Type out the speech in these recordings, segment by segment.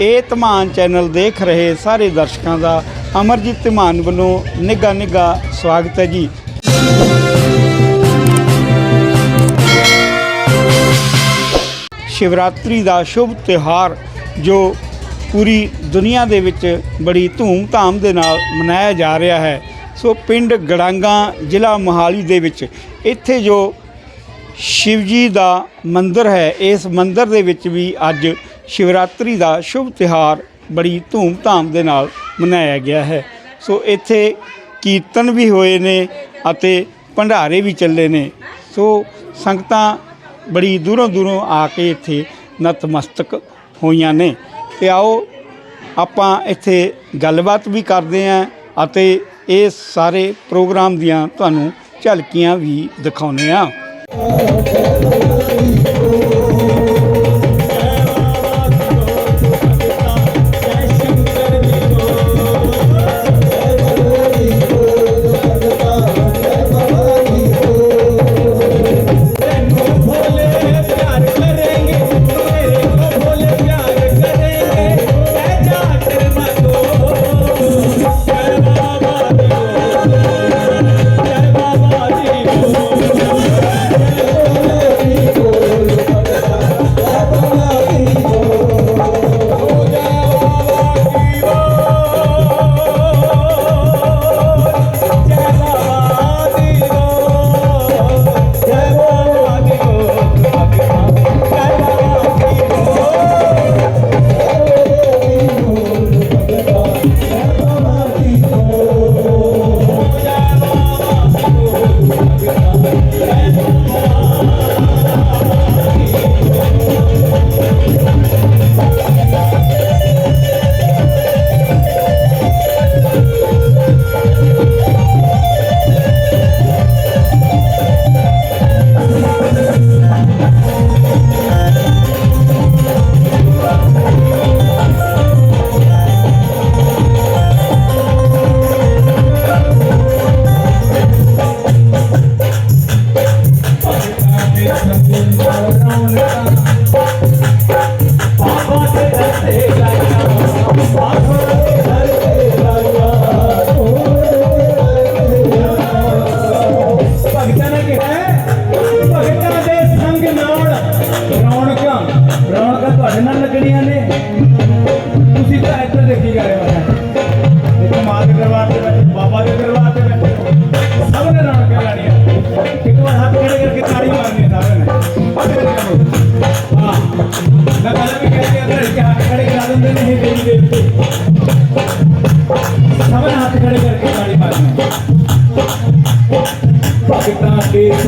ਇਹ ਧਮਾਨ ਚੈਨਲ ਦੇਖ ਰਹੇ ਸਾਰੇ ਦਰਸ਼ਕਾਂ ਦਾ ਅਮਰਜੀਤ ਧਮਾਨ ਵੱਲੋਂ ਨਿੱਘਾ ਨਿੱਘਾ ਸਵਾਗਤ ਹੈ ਜੀ। ਸ਼ਿਵਰਾਤਰੀ ਦਾ ਸ਼ੁਭ ਤਿਉਹਾਰ ਜੋ ਪੂਰੀ ਦੁਨੀਆ ਦੇ ਵਿੱਚ ਬੜੀ ਧੂਮ-ਧਾਮ ਦੇ ਨਾਲ ਮਨਾਇਆ ਜਾ ਰਿਹਾ ਹੈ। ਸੋ ਪਿੰਡ ਗੜਾਂਗਾ ਜ਼ਿਲ੍ਹਾ ਮੋਹਾਲੀ ਦੇ ਵਿੱਚ ਇੱਥੇ ਜੋ ਸ਼ਿਵ ਜੀ ਦਾ ਮੰਦਿਰ ਹੈ, ਇਸ ਮੰਦਿਰ ਦੇ ਵਿੱਚ ਵੀ ਅੱਜ ਸ਼ਿਵਰਾਤਰੀ ਦਾ ਸ਼ੁਭ ਤਿਉਹਾਰ ਬੜੀ ਧੂਮ-ਧਾਮ ਦੇ ਨਾਲ ਮਨਾਇਆ ਗਿਆ ਹੈ। ਸੋ ਇੱਥੇ ਕੀਰਤਨ ਵੀ ਹੋਏ ਨੇ ਅਤੇ ਭੰਡਾਰੇ ਵੀ ਚੱਲੇ ਨੇ। ਸੋ ਸੰਗਤਾਂ ਬੜੀ ਦੂਰੋਂ ਦੂਰੋਂ ਆ ਕੇ ਇੱਥੇ ਨਤਮਸਤਕ ਹੋਈਆਂ ਨੇ। ਤੇ ਆਓ ਆਪਾਂ ਇੱਥੇ ਗੱਲਬਾਤ ਵੀ ਕਰਦੇ ਆਂ ਅਤੇ ਇਹ ਸਾਰੇ ਪ੍ਰੋਗਰਾਮ ਦੀਆਂ ਤੁਹਾਨੂੰ ਝਲਕੀਆਂ ਵੀ ਦਿਖਾਉਂਦੇ ਆਂ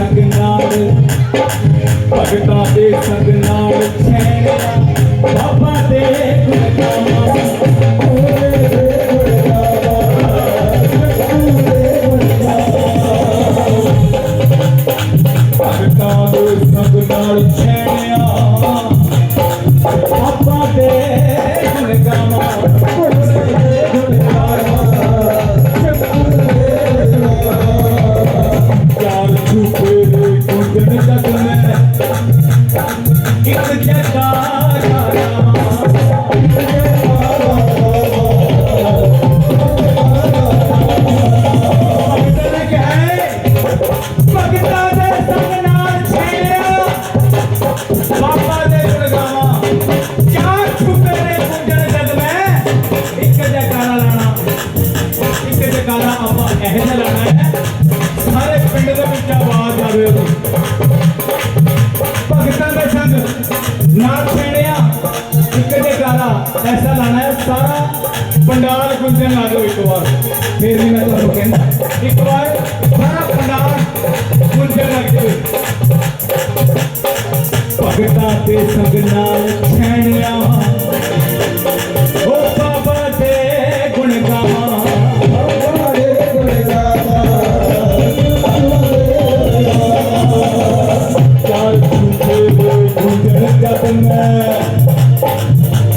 ਸੰਗ ਨਾਲ। ਭਗਤਾਂ ਦੇ ਸੰਗ ਨਾਲ। ਛੇੜਿਆ ਬਾਬਾ ਦੇ ਗੁਣ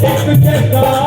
ਇੱਕ ਜਗਾਰਾ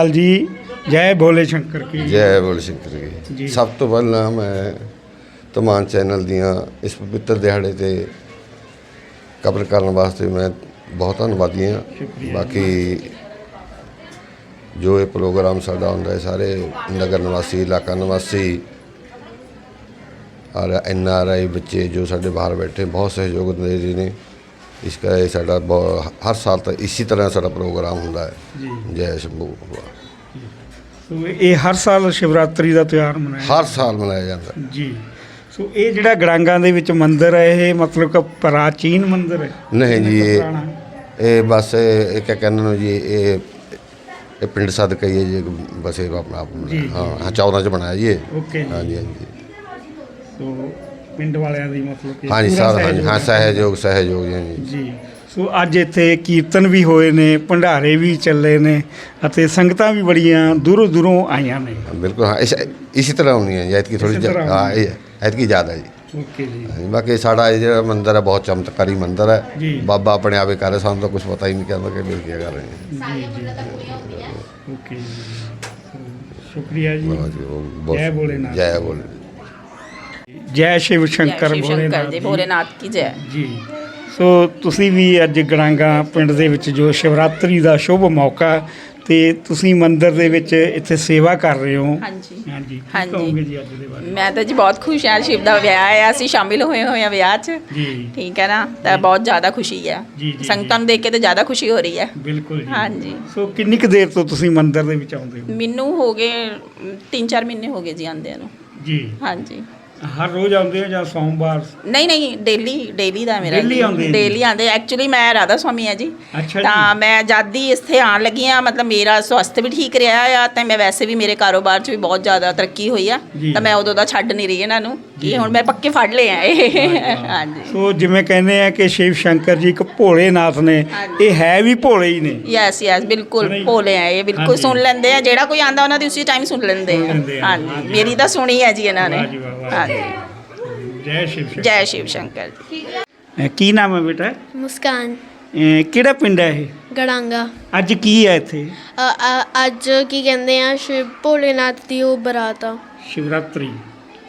ਲਾਲ ਜੀ ਜੈ ਭੋਲੇ ਸ਼ੰਕਰ ਕੀ ਜੈ ਬੋਲ ਸ਼ੰਕਰ ਜੀ। ਸਭ ਤੋਂ ਪਹਿਲਾਂ ਮੈਂ ਤਮਾਮ ਚੈਨਲ ਦੀਆਂ ਇਸ ਪਵਿੱਤਰ ਦਿਹਾੜੇ ਤੇ ਕਬਰ ਕਰਨ ਵਾਸਤੇ ਮੈਂ ਬਹੁਤ ਧੰਨਵਾਦੀ ਹਾਂ। ਬਾਕੀ ਜੋ ਇਹ ਪ੍ਰੋਗਰਾਮ ਸਾਡਾ ਹੁੰਦਾ ਹੈ ਸਾਰੇ ਨਗਰ ਨਿਵਾਸੀ ਇਲਾਕਾ ਨਿਵਾਸੀ ਔਰ ਐਨ ਆਰ ਆਈ ਬੱਚੇ ਜੋ ਸਾਡੇ ਬਾਹਰ ਬੈਠੇ ਬਹੁਤ ਸਹਿਯੋਗ ਦੇ ਰਹੇ ਨੇ ਇਸ ਕਰਕੇ ਸਾਡਾ ਬਹੁ- ਹਰ ਸਾਲ ਤਾਂ ਇਸੇ ਤਰ੍ਹਾਂ ਸਾਡਾ ਪ੍ਰੋਗਰਾਮ ਹੁੰਦਾ ਹੈ। ਜੀ। ਜੈ ਸ਼ੰਭੂ ਸੋ ਇਹ ਹਰ ਸਾਲ ਸ਼ਿਵਰਾਤਰੀ ਦਾ ਤਿਉਹਾਰ ਮਨਾਇਆ ਹਰ ਸਾਲ ਮਨਾਇਆ ਜਾਂਦਾ। ਹੈ। ਜੀ। ਸੋ ਇਹ ਜਿਹੜਾ ਗੜਾਂਗਾਂ ਦੇ ਵਿੱਚ ਮੰਦਿਰ ਹੈ ਇਹ ਮਤਲਬ ਕਿ ਪ੍ਰਾਚੀਨ ਮੰਦਿਰ ਹੈ? ਨਹੀਂ ਜੀ ਇਹ ਪੁਰਾਣਾ। ਇਹ ਬਸ ਇਹ ਕਿਆ ਕਹਿੰਦੇ ਨੇ ਜੀ ਇਹ ਇਹ ਪਿੰਡ ਸਦਕਾ ਹੀ ਹੈ ਜੀ ਬਸ ਇਹ ਆਪਣਾ ਆਪ ਜੀ, ਜੀ। ਹਾਂ ਹਾਂ 14 ਚ ਬਣਾਇਆ ਜੀ ਇਹ। ਓਕੇ ਜੀ। ਹਾਂਜੀ ਹਾਂਜੀ। ਸੋ ਪਿੰਡ ਵਾਲਿਆਂ ਦੀ ਮਤਲਬ ਕਿ ਹਾਂਜੀ ਪੂਰਾ ਸਰ ਹਾਂਜੀ ਹਾਂ ਸਹਿਯੋਗ ਸਹਿਯੋਗ ਜੀ। ਹਾਂਜੀ। ਜੀ। ਸੋ ਅੱਜ ਇੱਥੇ ਕੀਰਤਨ ਵੀ ਹੋਏ ਨੇ ਭੰਡਾਰੇ ਵੀ ਚੱਲੇ ਨੇ ਅਤੇ ਸੰਗਤਾਂ ਵੀ ਬੜੀਆਂ ਦੂਰੋਂ ਦੂਰੋਂ ਆਈਆਂ ਨੇ। ਬਿਲਕੁਲ ਹਾਂ ਇਸ ਇਸੇ ਤਰ੍ਹਾਂ ਹੋਣੀ ਹੈ ਜੀ ਐਤਕੀ ਥੋੜੀ ਤਰ੍ਹਾਂ ਹਾਂ ਇਹ ਐਤਕੀ ਜ਼ਿਆਦਾ ਜੀ। ਓਕੇ ਜੀ। ਹਾਂਜੀ, ਬਾਕੀ ਸਾਡਾ ਇਹ ਜਿਹੜਾ ਮੰਦਿਰ ਹੈ ਬਹੁਤ ਚਮਤਕਾਰੀ ਮੰਦਿਰ ਹੈ। ਜੀ। ਬਾਬਾ ਆਪਣੇ ਆਪੇ ਕਰ ਰਿਹਾ ਸਾਨੂੰ ਤਾਂ ਕੁਝ ਪਤਾ ਹੀ ਨਹੀਂ ਕਹਿੰਦਾ ਕਿ ਮਿਲ ਕੀ ਕਰ ਰਹੇ ਹਾਂ। ਜੀ ਜੀ ਓਕੇ ਜੀ। ਸੋ, ਸ਼ੁਕਰੀਆ ਜੀ। ਹਾਂਜੀ, ਉਹ ਬਹੁਤ- ਜੈ ਭੋਲੇਨਾਥ। ਜੈ ਭੋਲੇ ਜੈ ਸ਼ਿਵ ਸ਼ੰਕਰ ਸ਼ਿਵ ਸ਼ੰਕਰ ਜੀ। ਭੋਲੇਨਾਥ ਕੀ ਜੈ। ਜੀ। ਸੋ ਤੁਸੀਂ ਵੀ ਅੱਜ ਗੜਾਂਗਾ ਪਿੰਡ ਦੇ ਵਿੱਚ ਜੋ ਸ਼ਿਵਰਾਤਰੀ ਦਾ ਸ਼ੁਭ ਮੌਕਾ ਤੇ ਤੁਸੀਂ ਮੰਦਿਰ ਦੇ ਵਿੱਚ ਇੱਥੇ ਸੇਵਾ ਕਰ ਰਹੇ ਹੋ। ਹਾਂਜੀ। ਹਾਂਜੀ। ਕੀ ਹਾਂਜੀ। ਕਹੋਗੇ ਜੀ ਅੱਜ ਦੇ ਬਾਰੇ? ਮੈਂ ਤਾਂ ਜੀ ਬਹੁਤ ਖੁਸ਼ ਹਾਂ ਸ਼ਿਵ ਦਾ ਵਿਆਹ ਹੈ ਅਸੀਂ ਸ਼ਾਮਿਲ ਹੋਏ ਹੋਏ ਹਾਂ ਵਿਆਹ 'ਚ। ਜੀ। ਠੀਕ ਹੈ ਨਾ? ਤਾਂ ਬਹੁਤ ਜ਼ਿਆਦਾ ਖੁਸ਼ੀ ਹੈ। ਸੰਗਤਾਂ ਨੂੰ ਦੇਖ ਕੇ ਤਾਂ ਜ਼ਿਆਦਾ ਖੁਸ਼ੀ ਹੋ ਰਹੀ ਹੈ। ਬਿਲਕੁਲ ਜੀ। ਹਾਂਜੀ। ਸੋ ਕਿੰਨੀ ਕੁ ਦੇਰ ਤੋਂ ਤੁਸੀਂ ਮੰਦਿਰ ਦੇ ਵਿੱਚ ਆਉਂਦੇ ਹੋ? ਮੈਨੂੰ ਹੋ ਗਏ 3-4 ਮਹੀਨੇ ਹੋ ਗਏ ਜੀ ਆਂਦਿਆਂ ਨੂੰ। ਜੀ। ਹਾਂਜੀ। ਹਰ ਰੋਜ਼ ਆਉਂਦੇ ਹੋ ਜਾਂ ਸੋਮਵਾਰ ਨਹੀਂ ਨਹੀਂ ਡੇਲੀ ਡੇਲੀ ਦਾ ਮੇਰਾ Daily ਆਉਂਦੇ ਆ ਜੀ? ਡੇਲੀ ਆਂਦੇ ਐਕਚੁਅਲੀ ਮੈਂ ਰਾਧਾ ਸਵਾਮੀ ਆ ਜੀ ਅੱਛਾ ਤਾਂ ਮੈਂ ਜਦ ਦੀ ਇੱਥੇ ਆਉਣ ਲੱਗੀ ਆ ਮਤਲਬ ਮੇਰਾ ਸਵਸਥ ਵੀ ਠੀਕ ਰਿਹਾ ਆ ਤੇ ਮੈਂ ਵੈਸੇ ਵੀ ਮੇਰੇ ਕਾਰੋਬਾਰ 'ਚ ਵੀ ਬਹੁਤ ਜ਼ਿਆਦਾ ਤਰੱਕੀ ਹੋਈ ਆ ਜੀ। ਤਾਂ ਮੈਂ ਉਦੋਂ ਦਾ ਛੱਡ ਨਹੀਂ ਰਹੀ ਇਹਨਾਂ ਨੂੰ। ਕਿ ਹੁਣ ਮੈਂ ਪੱਕੇ ਫੜ ਲਏ ਆ ਇਹ ਹਾਂਜੀ ਸੋ ਜਿਵੇਂ ਕਹਿੰਦੇ ਆ ਕਿ ਸ਼ਿਵ ਸ਼ੰਕਰ ਜੀ ਇੱਕ ਭੋਲੇਨਾਥ ਨੇ ਹਾਂਜੀ। ਇਹ ਹੈ ਵੀ ਭੋਲੇ ਹੀ ਨੇ ਯੈਸ ਯੈਸ ਬਿਲਕੁਲ ਨਹੀਂ। ਭੋਲੇ ਆ ਇਹ ਬਿਲਕੁਲ ਹਾਂਜੀ। ਸੁਣ ਲੈਂਦੇ ਆ ਜਿਹੜਾ ਕੋਈ ਆਂਦਾ ਉਹਨਾਂ ਦੀ ਉਸੇ ਟਾਈਮ ਸੁਣ ਲੈਂਦੇ ਸੁਣ ਲੈਂਦੇ ਆ ਆ, ਹਾਂਜੀ ਹਾਂਜੀ। ਮੇਰੀ ਤਾਂ ਸੁਣੀ ਹੈ ਜੀ ਇਹਨਾਂ ਨੇ ਵਾਹ ਜੀ ਵਾਹ, ਵਾਹ ਜੀ। ਜੈ ਸ਼ਿਵ ਸ਼ੰਕਰ ਜੈ ਸ਼ਿਵ ਸ਼ੰਕਰ ਜੀ ਅਹ ਕੀ ਨਾਮ ਹੈ ਬੇਟਾ ਮੁਸਕਾਨ ਅਹ ਕਿਹੜਾ ਪਿੰਡ ਹੈ ਇਹ ਗੜਾਂਗਾ ਅੱਜ ਕੀ ਹੈ ਇੱਥੇ ਅ- ਅ- ਅੱਜ ਕੀ ਕਹਿੰਦੇ ਆ ਸ਼ਿਵ ਭੋਲੇਨਾਥ ਦੀ ਉਹ ਬਰਾਤ ਆ ਸ਼ਿਵਰਾਤਰੀ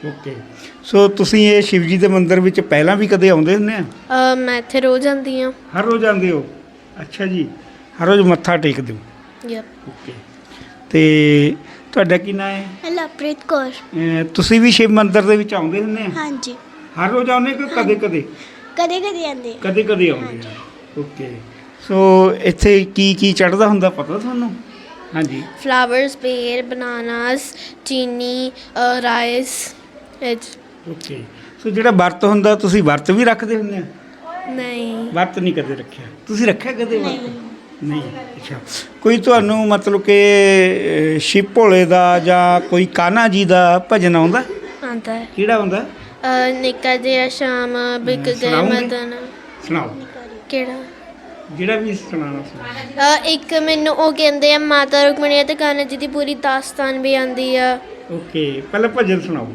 ਓਕੇ ਸੋ ਤੁਸੀਂ ਇਹ ਸ਼ਿਵ ਜੀ ਦੇ ਮੰਦਿਰ ਵਿੱਚ ਪਹਿਲਾਂ ਵੀ ਕਦੇ ਆਉਂਦੇ ਹੁੰਦੇ ਆ ਅ, ਮੈਂ ਇੱਥੇ ਰੋਜ਼ ਆਉਂਦੀ ਆ ਹਰ ਰੋਜ਼ ਆਉਂਦੇ ਹੋ ਅੱਛਾ ਜੀ ਹਰ ਰੋਜ਼ ਮੱਥਾ ਟੇਕਦੇ ਹੋ ਯਪ ਓਕੇ ਤੇ ਤੁਹਾਡਾ ਕੀ ਨਾਮ ਹੈ? ਲਵਪ੍ਰੀਤ ਕੌਰ। ਅਹ ਤੁਸੀਂ ਵੀ ਸ਼ਿਵ ਮੰਦਿਰ ਦੇ ਵਿੱਚ ਆਉਂਦੇ ਹੁੰਦੇ ਆ ਹਾਂਜੀ। ਹਰ ਰੋਜ਼ ਆਉਂਦੇ ਕਿ ਕਦੇ ਕਦੇ? ਕਦੇ ਕਦੇ ਆਂਦੇ ਕਦੇ ਕਦੇ ਆਉਂਦੇ ਆ। ਓਕੇ ਸੋ ਇੱਥੇ ਕੀ ਕੀ ਚੜਦਾ ਹੁੰਦਾ ਪਤਾ ਤੁਹਾਨੂੰ? ਹਾਂਜੀ। ਫਲਾਵਰਸ ਬੇਰ ਬਨਾਨਾਸ ਚੀਨੀ ਰਾਈਸ ਓਕੇ ਸੋ ਜਿਹੜਾ ਵਰਤ ਹੁੰਦਾ ਤੁਸੀਂ ਵਰਤ ਵੀ ਰੱਖਦੇ ਹੁੰਦੇ ਆ? ਨਹੀਂ। ਵਰਤ ਨਹੀਂ ਕਦੇ ਰੱਖਿਆ। ਤੁਸੀਂ ਰੱਖਿਆ ਕਦੇ ਵਰਤ? ਨਹੀਂ ਅੱਛਾ। ਕੋਈ ਤੁਹਾਨੂੰ ਮਤਲਬ ਕਿ ਅਹ, ਸ਼ਿਵ ਭੋਲੇ ਦਾ ਜਾਂ ਕੋਈ ਕਾਨਾ ਜੀ ਦਾ ਭਜਨ ਆਉਂਦਾ? ਆਂਦਾ ਹੈ। ਕਿਹੜਾ ਆਉਂਦਾ? ਅ, ਨਿੱਕਾ ਜਿਹਾ ਸ਼ਾਮ ਬਿਕ ਗਏ ਸੁਣਾਓਗੇ? ਮਦਨ। ਸੁਣਾਓ। ਕਿਹੜਾ? ਜਿਹੜਾ ਵੀ ਸੁਣਾਉਣਾ ਸੁਣਾਓ ਇੱਕ ਮੈਨੂੰ ਉਹ ਕਹਿੰਦੇ ਆ ਮਾਤਾ ਰੁਕਮਣੀ ਤੇ ਕਾਨ੍ਹਾ ਜੀ ਦੀ ਪੂਰੀ ਦਾਸਤਾਨ ਵੀ ਆਂਦੀ ਆ। ਓਕੇ ਪਹਿਲਾਂ ਭਜਨ ਸੁਣਾਓ।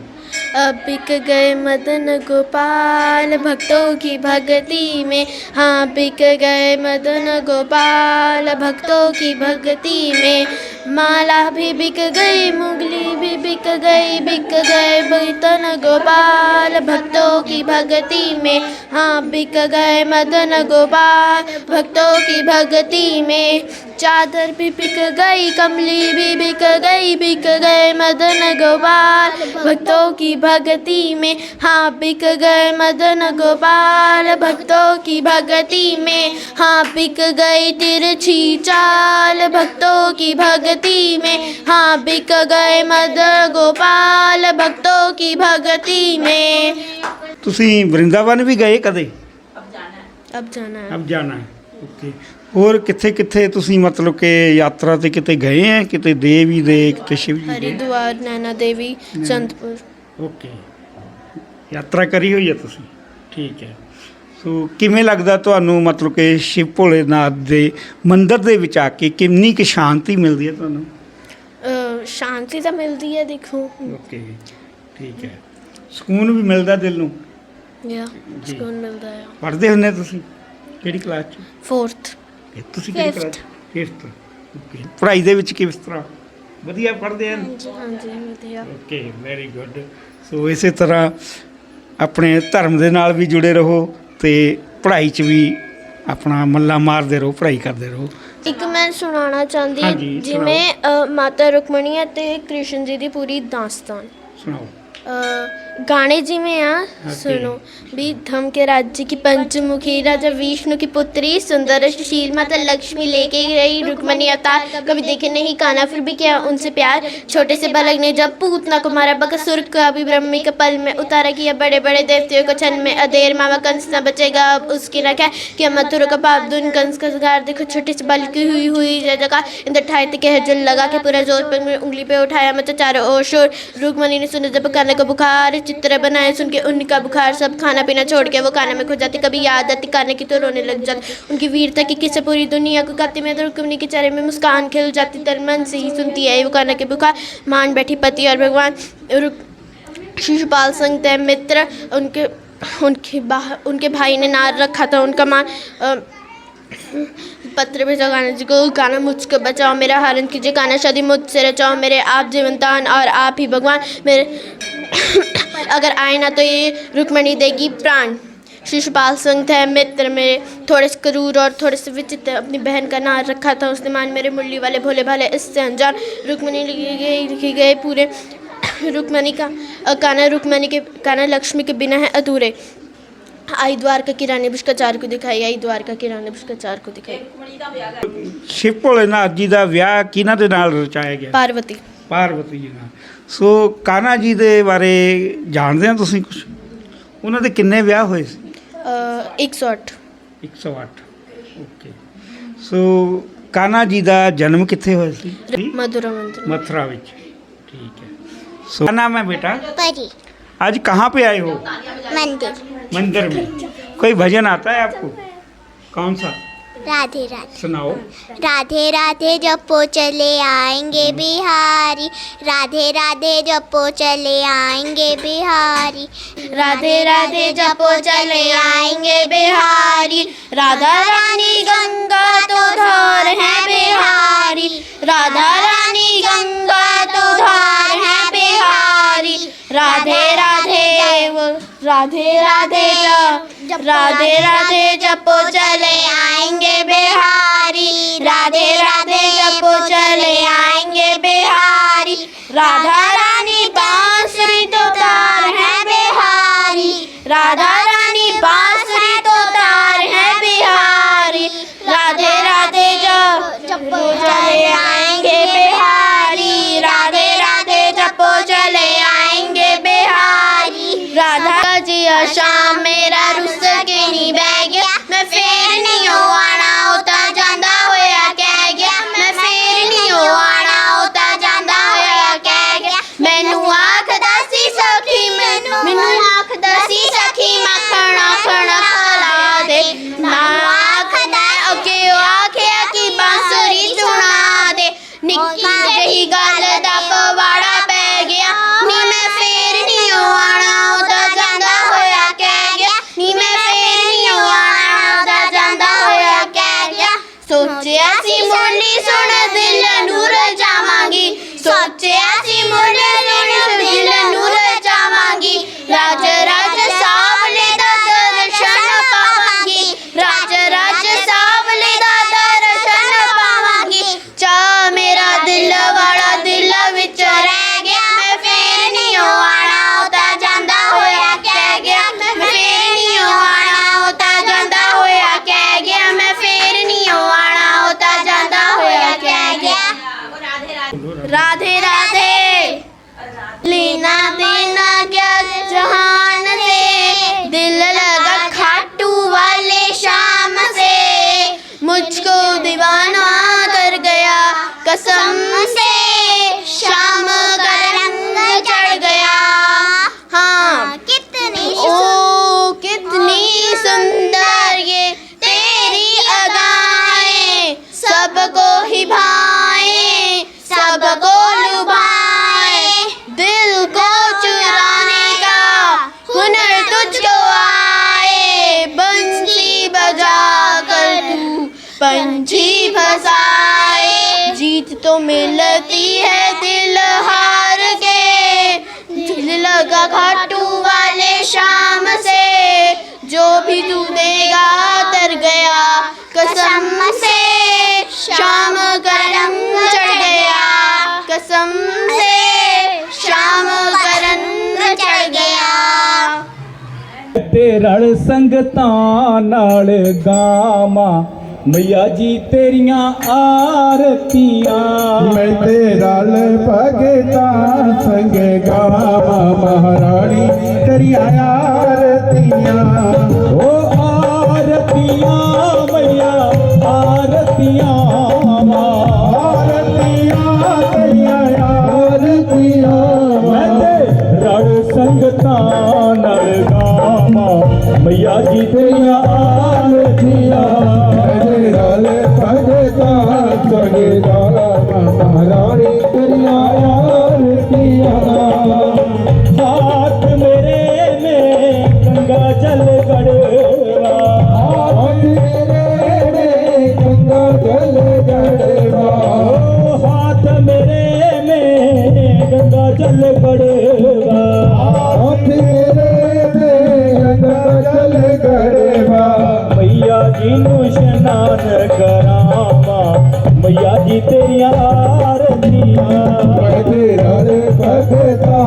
अब बिक गए मदन गोपाल, भक्तों की भक्ति में। हाँ बिक गए मदन गोपाल, भक्तों की भक्ति में। माला भी बिक गई, मुगली भी बिक गई, बिक गए मदन गोपाल, भक्तों की भक्ति में। हाँ बिक गए मदन गोपाल, भक्तों की भक्ति में। चादर भी बिक गई कमली भी बिक गई बिक गए मदन गोपाल भक्तों की भक्ति में हाँ बिक गए मदन गोपाल भक्तों की भक्ति में हाँ बिक गई तिरछी चाल भक्तों की भक्ति में हाँ बिक गए मदन गोपाल भक्तों की भक्ति में ਤੁਸੀਂ ਵਰਿੰਦਾਵਨ ਵੀ ਗਏ ਕਦੇ अब जाना है ਅਬ ਜਾਣਾ ਹੈ ਓਕੇ। ਹੋਰ ਕਿੱਥੇ ਕਿੱਥੇ ਤੁਸੀਂ ਮਤਲਬ ਕਿ ਯਾਤਰਾ ਤੇ ਕਿਤੇ ਗਏ ਆ ਕਿਤੇ ਦੇਵੀ ਦੇ ਕਿਤੇ ਸ਼ਿਵ ਜੀ ਦੇ? ਹਰਿਦੁਆਰ ਨੈਣਾ ਦੇਵੀ ਚੰਦਪੁਰ। ਓਕੇ। ਯਾਤਰਾ ਕਰੀ ਹੋਈ ਹੈ ਤੁਸੀਂ? ਠੀਕ ਹੈ। ਸੋ ਕਿਵੇਂ ਲੱਗਦਾ ਤੁਹਾਨੂੰ ਮਤਲਬ ਕਿ ਸ਼ਿਵ ਭੋਲੇਨਾਥ ਦੇ ਮੰਦਿਰ ਦੇ ਵਿੱਚ ਆ ਕੇ ਕਿੰਨੀ ਕਿ ਸ਼ਾਂਤੀ ਮਿਲਦੀ ਹੈ ਤੁਹਾਨੂੰ? ਸ਼ਾਂਤੀ ਤਾਂ ਮਿਲਦੀ ਹੈ ਦੇਖੋ। ਓਕੇ ਠੀਕ ਹੈ। ਸਕੂਨ ਵੀ ਮਿਲਦਾ ਦਿਲ ਨੂੰ? ਯਾ ਸਕੂਨ ਮਿਲਦਾ ਹੈ ਪੜ੍ਹਦੇ ਹੁੰਦੇ ਤੁਸੀਂ? ਕਿਹੜੀ ਕਲਾਸ ਚ? 4th ਤੁਸੀਂ ਕਿਹੜੀ ਕਲਾਸ ਫਿਫਥ ਓਕੇ ਪੜ੍ਹਾਈ ਦੇ ਵਿੱਚ ਕਿਸ ਤਰ੍ਹਾਂ? ਵਧੀਆ ਪੜ੍ਹਦੇ ਹਨ? ਹਾਂਜੀ ਹਾਂਜੀ ਵਧੀਆ। ਓਕੇ ਵੈਰੀ ਗੁੱਡ ਸੋ ਇਸੇ ਤਰ੍ਹਾਂ ਆਪਣੇ ਧਰਮ ਦੇ ਨਾਲ ਵੀ ਜੁੜੇ ਰਹੋ ਤੇ ਪੜ੍ਹਾਈ 'ਚ ਵੀ ਆਪਣਾ ਮੱਲਾ ਮਾਰਦੇ ਰਹੋ ਪੜ੍ਹਾਈ ਕਰਦੇ ਰਹੋ। ਇੱਕ ਮੈਂ ਸੁਣਾਉਣਾ ਚਾਹੁੰਦੀ ਜਿਵੇਂ ਮਾਤਾ ਰੁਕਮਣੀ ਅਤੇ ਕ੍ਰਿਸ਼ਨ ਜੀ ਦੀ ਪੂਰੀ ਦਾਸਤਾਨ। ਸੁਣਾਓ। गाने जी में यहाँ सुनो भी धम के राज्य की पंचमुखी राजा विष्णु की पुत्री सुंदर शील माता लक्ष्मी लेके गई रुक्मणी अवतार कभी देखे नहीं काना फिर भी किया उनसे प्यार छोटे से बालक ने जब पूतना को मारा बकसुर को अभी ब्रह्मी के पल में उतारा किया बड़े बड़े देवतियों को छन में अधेर मामा कंस न बचेगा अब उसकी न क्या किया मथुर का पाप दुन कंस का गार देखो छोटे से बालक की हुई हुई जगह इंद्र ठाए के हजल लगा के पूरा जोर पर उंगली पे उठाया मतलब चारों ओर शोर रुक्मणी ने सुना जब काना को बुखार चित्र बनाए, सुन के उनका बुखार, सब खाना पीना छोड़ के वो खाना में खो जाती, कभी याद आती खाने की तो रोने लग जाती। उनकी वीरता की किस्से पूरी दुनिया को गाती, मैं तो रुक्मणी के चेहरे में मुस्कान खिल जाती, तर मन से ही सुनती है वो खाना के बुखार। मान बैठी पति और भगवान शिशुपाल संग तय मित्र, उनके उनके उनके भाई ने नार रखा था उनका मान पत्र भेजा गाना जी को, गाना मुझको बचाओ, मेरा हरण कीजिए गाना, शादी मुझसे रचाओ, मेरे आप जीवनदान और आप ही भगवान, मेरे अगर आए ना तो ये रुक्मणी देगी प्राण शिशुपाल सिंह थे मित्र मेरे थोड़े से क्रूर और थोड़े से विचित्र अपनी बहन का नाम रखा था उसने मान मेरे मुरली वाले भोले भाले इससे अनजान रुक्मणी लिखी गई लिखी गए पूरे रुक्मणी का अ, कान्हा रुक्मणी के कान्हा लक्ष्मी के बिना है अधूरे आई द्वारका की रानी भ्रष्टाचार को दिखाई आई द्वारका की रानी भ्रष्टाचार को दिखाई ਸ਼ਿਵ ਭੋਲੇਨਾਥ ਜੀ ਦਾ ਵਿਆਹ ਕਿਹਨਾਂ ਦੇ ਨਾਲ ਰਚਾਇਆ ਗਿਆ पार्वती ਪਾਰਵਤੀ ਜੀ ਨਾਲ ਸੋ ਕਾਨਾ ਜੀ ਦੇ ਬਾਰੇ ਜਾਣਦੇ ਹੋ ਤੁਸੀਂ ਕੁਝ ਉਹਨਾਂ ਦੇ ਕਿੰਨੇ ਵਿਆਹ ਹੋਏ ਸੀ? ਅ, 108 108 ਓਕੇ। ਸੋ ਕਾਨਾ ਜੀ ਦਾ ਜਨਮ ਕਿੱਥੇ ਹੋਇਆ ਸੀ? मधुरा मंदिर मथुरा ਵਿੱਚ। ਠੀਕ ਹੈ। ਸੋ क्या नाम है बेटा परी आज कहाँ पे आए हो मंदिर मंदिर में कोई भजन आता है आपको कौन सा राधे राधे। सुनाओ। राधे राधे जपो चले आएँगे बिहारी। राधे राधे जपो चले आएँगे बिहारी। राधे राधे जपो चले आएँगे बिहारी। राधा रानी गंगा तो धार है बिहारी। राधा रानी गंगा तो धार है बिहारी। राधे राधे राधे राधे जप राधे राधे जपो चले आएंगे पंछी फसाए। जीत तो मिलती है दिल हार के। दिल लगा खाटू वाले शाम से। जो भी तू देगा तर गया कसम से। शाम का रंग चढ़ गया कसम से। शाम का रंग चढ़ गया। तेरड़ संगता नाल गामा। ਮਈਆ ਜੀ ਤੇਰੀਆਂ ਆਰਤੀਆਂ। ਮੈਂ ਤੇਰਾ ਭਗਤਾ ਸੰਗ ਗਾਵਾ ਮਹਾਰਾਣੀ ਤੇਰੀਆਂ ਆਰਤੀਆਂ। ਓ ਆਰਤੀਆਂ ਮਈਆ ਆਰਤੀਆਂ। ਅਹੀ ਤੇਰੀਆਂ ਆਰਤੀਆਂ ਬਹਦੇ ਰਾਰੇ ਭਗਤਾ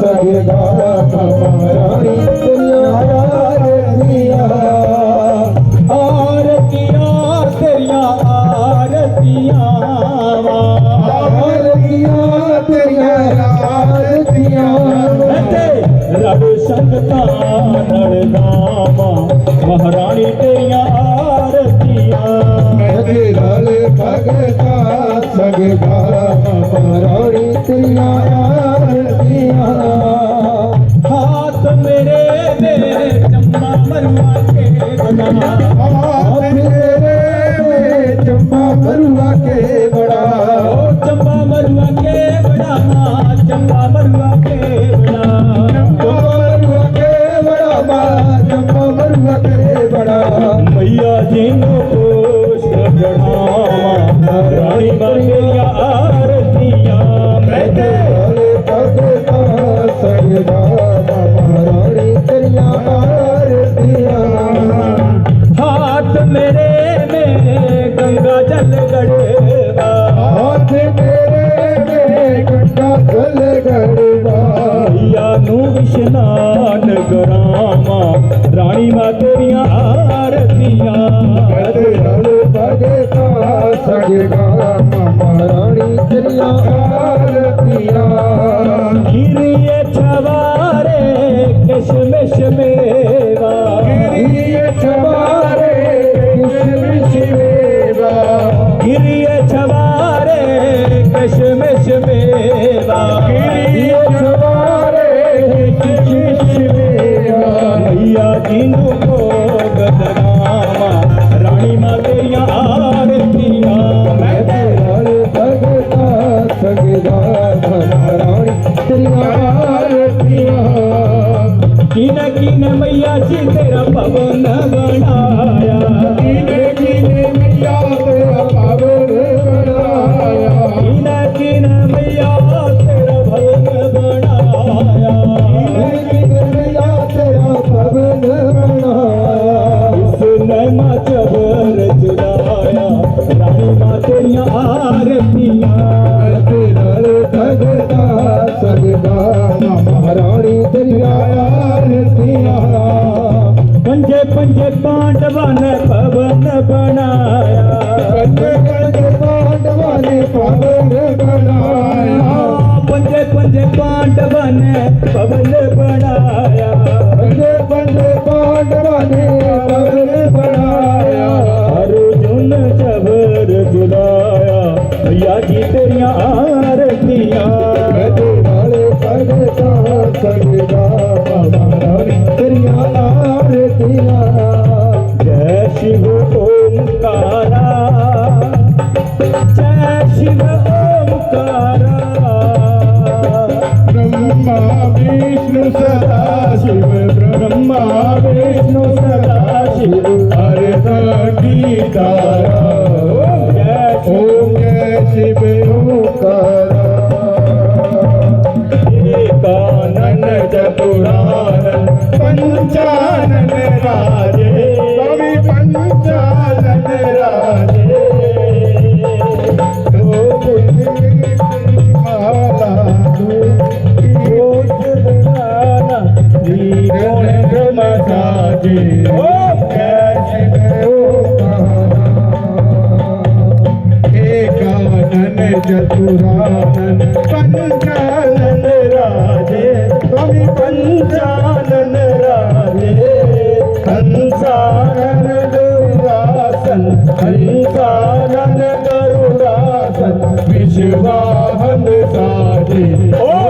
ਸਹਿਗਾ ਕਮਾਰਾਣੀ ਤੇਰੀਆਂ ਆਰਤੀਆਂ ਆਰਤੀਆਂ ਤੇਰੀਆਂ ਆਰਤੀਆਂ ਆਰਤੀਆਂ ਤੇਰੀਆਂ ਆਰਤੀਆਂ ਰੱਬ ਸੰਗਤਾਂ ਨਾਲ ਨਾਮਾ ਮਹਾਰਾਣੀ ਤੇਰੀਆਂ चम्पा बरा में चम्मा मरुआ के बड़ा पंज पांडवान चतुरानन पंचानन राजे स्वामी पंचानन राजे हंसानन गरुड़ासन हंसानन गरुड़ासन विश्वाहन साजे ओ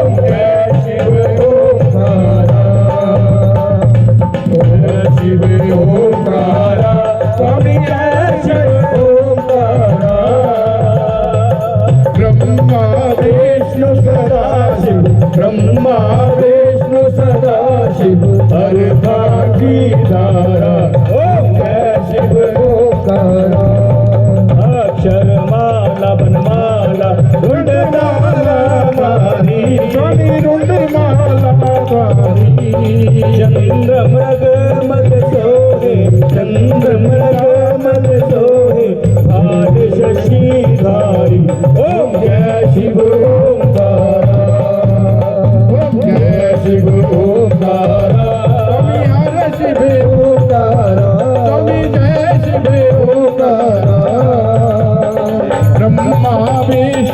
ਰੁੰਡ ਮਾਲਾ ਮਾਰੀ ਜੋਨੀ ਰੁੰਡ ਮਾਲਾ ਮਾਰੀ ਚੰਦਰ ਮਗ ਮਗ ਸੋਹੇ ਚੰਦਰ ਮਗ ਮਗ ਸੋਹੇ ਆੜ ਸ਼ਸ਼ੀ ਧਾਰੀ ਓਮ ਜੈ ਸ਼ਿਵ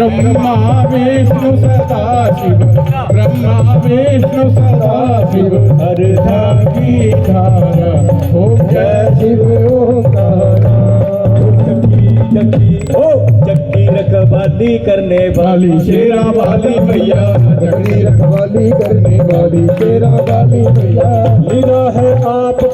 ब्रह्मा विष्णु सदा शिव ब्रह्मा विष्णु सदा शिव हर धागी धारा ओम जय शिव ओंकारा जक्की ओ जक्की रखवाली करने वाली शेरा वाली भैया जक्की रखवाली करने वाली शेरा वाली भैया लीला है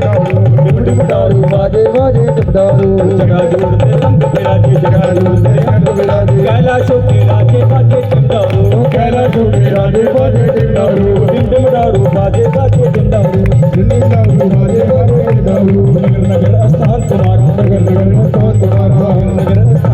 ਡਿਬਡਾਰੂ ਵਾਜੇ ਵਾਜੇ ਡਿਬਡਾਰੂ ਜਗਾ ਜੋੜ ਤੇ ਰੰਗ ਬਿਰਾਜੇ ਜਗਾ ਜੋੜ ਤੇ ਰੰਗ ਬਿਰਾਜੇ ਕਹਿਲਾ ਸ਼ੋਕੇ ਰਾਜੇ ਵਾਜੇ ਡਿਬਡਾਰੂ ਕਹਿਲਾ ਸ਼ੋਕੇ ਰਾਜੇ ਵਾਜੇ ਡਿਬਡਾਰੂ ਡਿਬਡਾਰੂ ਵਾਜੇ ਵਾਜੇ ਡਿਬਡਾਰੂ ਡਿਬਡਾਰੂ ਵਾਜੇ ਵਾਜੇ ਡਿਬਡਾਰੂ ਨਗਰ ਨਗਰ ਅਸਥਾਨ ਤੁਮਾਰ ਨਗਰ ਨਗਰ ਅਸਥਾਨ ਤੁਮਾਰ ਨਗਰ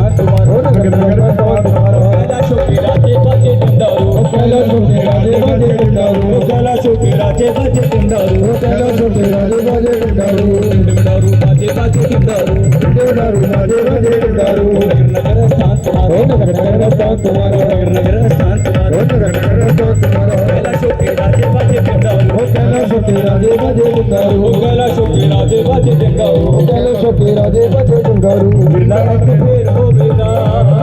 तुम्हारो नगर नगर स्थान तुम्हारो नगर नगर स्थान तुम्हारो गला शोके राजे बाजे जंगाओ हो गला शोके राजे बाजे जंगाओ हो गला शोके राजे बाजे जंगाओ हो गला शोके राजे बाजे जंगाओ बिरला रथ फेर हो बिरला